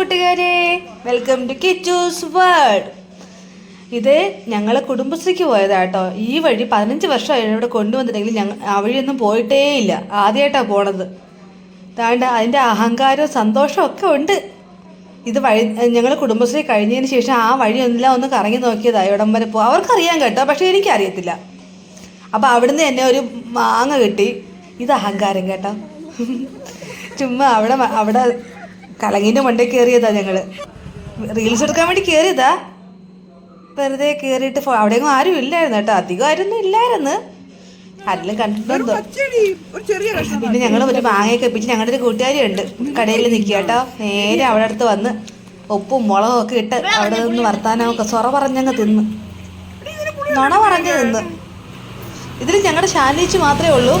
കൂട്ടുകാരെ welcome to Kichus world ഇത് ഞങ്ങളെ കുടുംബശ്രീക്ക് പോയതാട്ടോ. ഈ വഴി പതിനഞ്ച് വർഷമായി ഇവിടെ കൊണ്ടുവന്നിട്ടെങ്കിൽ ഞങ്ങൾ ആ വഴിയൊന്നും പോയിട്ടേ ഇല്ല ആദ്യമായിട്ടാണ് പോണത്. താണ്ട് അതിന്റെ അഹങ്കാരവും സന്തോഷവും ഒക്കെ ഉണ്ട്. ഇത് വഴി ഞങ്ങൾ കുടുംബശ്രീ കഴിഞ്ഞതിന് ശേഷം ആ വഴിയെല്ലാം ഒന്ന് കറങ്ങി നോക്കിയതാണ് ഇവിടം വരെ പോകും അവർക്കറിയാം കേട്ടോ പക്ഷേ എനിക്കറിയത്തില്ല. അപ്പോൾ അവിടുന്ന് എന്നെ ഒരു മാങ്ങ കിട്ടി. ഇത് അഹങ്കാരം കേട്ടോ. ചുമ്മാ അവിടെ അവിടെ കലങ്ങിന്റെ മണ്ടേ കയറിയതാ ഞങ്ങൾ റീൽസ് എടുക്കാൻ വേണ്ടി കയറിയതാ വെറുതെ കയറിയിട്ട് അവിടെയൊന്നും ആരും ഇല്ലായിരുന്നു കേട്ടോ. അധികം ആരൊന്നും ഇല്ലായിരുന്നു. ആരെല്ലാം കണ്ടിട്ടുണ്ടോ? പിന്നെ ഞങ്ങൾ ഒരു മാങ്ങയൊക്കെ വെപ്പിച്ച് ഞങ്ങളുടെ ഒരു കൂട്ടുകാരിയുണ്ട്. കടയിൽ നിൽക്കുക കേട്ടോ. നേരെ അവിടെ അടുത്ത് വന്ന് ഉപ്പും മുളകും ഒക്കെ ഇട്ട് അവിടെ നിന്ന് വർത്താനമൊക്കെ സൊറ പറഞ്ഞങ്ങ് തിന്ന്. നുണ പറഞ്ഞ് തിന്ന്. ഇതിൽ ഞങ്ങളുടെ ശാലിച്ച് മാത്രമേ ഉള്ളൂ.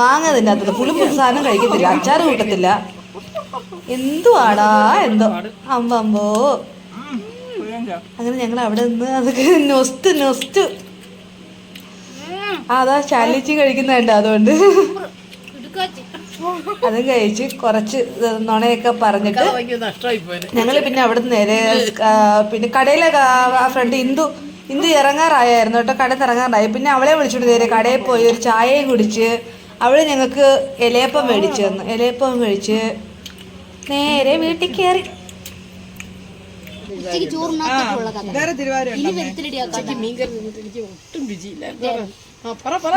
മാങ്ങ തിന്നാത്തത് പുളിപ്പുൾ സാധനം കഴിക്കത്തില്ല. അച്ചാറ് കൂട്ടത്തില്ല. എന്തുവാടാ? എന്തോ? അമ്പമ്പോ? അങ്ങനെ ഞങ്ങൾ അവിടെ നിന്ന് അതൊക്കെ നൊസ്റ്റ് നൊസ്റ്റ്. അതാ ശാലിച്ച് കഴിക്കുന്നുണ്ട് അതുകൊണ്ട്. അതും കഴിച്ച് കുറച്ച് നുണയൊക്കെ പറഞ്ഞിട്ട് ഞങ്ങൾ പിന്നെ അവിടെ നേരെ പിന്നെ കടയിലെ ആ ഫ്രണ്ട് ഇന്ദു ഇന്ദു ഇറങ്ങാറായിരുന്നു കേട്ടോ കടയിൽ ഇറങ്ങാറായി. പിന്നെ അവളെ വിളിച്ചിട്ട് നേരെ കടയിൽ പോയി ഒരു ചായയും കുടിച്ച് അവൾ ഞങ്ങൾക്ക് ഇലയപ്പം മേടിച്ചു തന്നു. ഇലയപ്പം കഴിച്ച് നേരെ വീട്ടിൽ കയറി കഥ.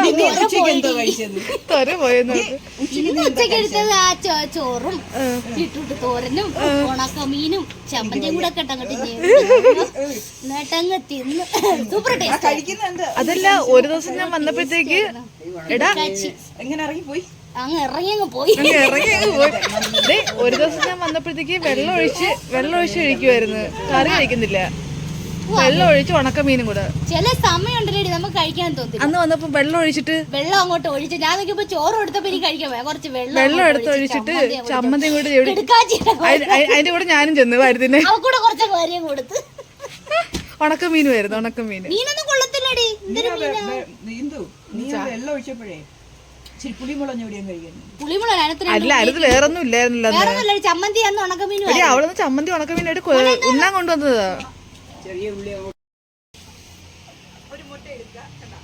ഇനി എടുത്തത് ആ ചോ- ചോറും ഇട്ടിട്ട് തോരനും ഉണക്കമീനും ചമ്മന്തിയും കൂടെ ഒക്കെ എന്നിട്ടങ്ങ് തിന്ന്. സൂപ്പർ ടേസ്റ്റ് അതല്ല ഒരു ദിവസം ഞാൻ വന്നപ്പോഴത്തേക്ക് എടാ എങ്ങനെ ഇറങ്ങിപ്പോയി? അങ്ങ് ഇറങ്ങി അങ്ങ് പോയി. ഇറങ്ങി അങ്ങ് പോയി. ദേ, ഒരു ദിവസം ഞാൻ വന്നപ്പോഴത്തേക്ക് വെള്ളം ഒഴിച്ച് വെള്ളം ഒഴിച്ച് കഴിക്കുമായിരുന്നു കറി കഴിക്കുന്നില്ല. വെള്ളം ഒഴിച്ച് ഉണക്കമീനും കൂടെ. ചില സമയമുണ്ടല്ലേ നമുക്ക് കഴിക്കാൻ തോന്നില്ല. അന്ന് വന്നപ്പോ വെള്ളം ഒഴിച്ചിട്ട് വെള്ളം അങ്ങോട്ട് ഒഴിച്ച് ഞാൻ നോക്കിയപ്പോ ചോറ് എടുത്തപ്പോ എനിക്ക് കഴിക്കാൻ വയ്യ. കുറച്ച് വെള്ളം വെള്ളം അങ്ങോട്ട് എടുത്ത് ഒഴിച്ചിട്ട് ചമ്മന്തി അങ്ങോട്ട് ചമ്മന്തിയും കൂടി എവിടെ എടുക്കാച്ചിട്ട് അയി- അയി- അതിന്റെ കൂടെ ഞാനും ചെന്ന് വരുത്തിന് അവക്കൂടെ കുറച്ച് കാര്യം കൊടുത്ത്. ഉണക്കമീനും. ആയിരുന്നു ഉണക്കമീൻ മീനൊന്നും കൊള്ളത്തില്ലടി. എന്തൊരു മീനാ? നീന്തു നീ ആ വെള്ളം ഒഴിച്ചപ്പോഴേ ഇച്ചിരി പുളിമുളഞ്ഞ എവിടെയും കഴിക്കുന്നു. പുളിമുള അല്ല അതിന് വേറെ ഒന്നും അന്ന്. വേറെ ഒന്നുമില്ല ചമ്മന്തി അന്ന് ഉണക്കമീനും എടി അവളൊന്ന് ചമ്മന്തി ഉണക്കമീനായിട്ട് ഉണ്ണാൻ കൊണ്ടുവന്നത്. ചെറിയ ഉള്ളി തടിച്ചങ്ങോട്ടിരിക്കണം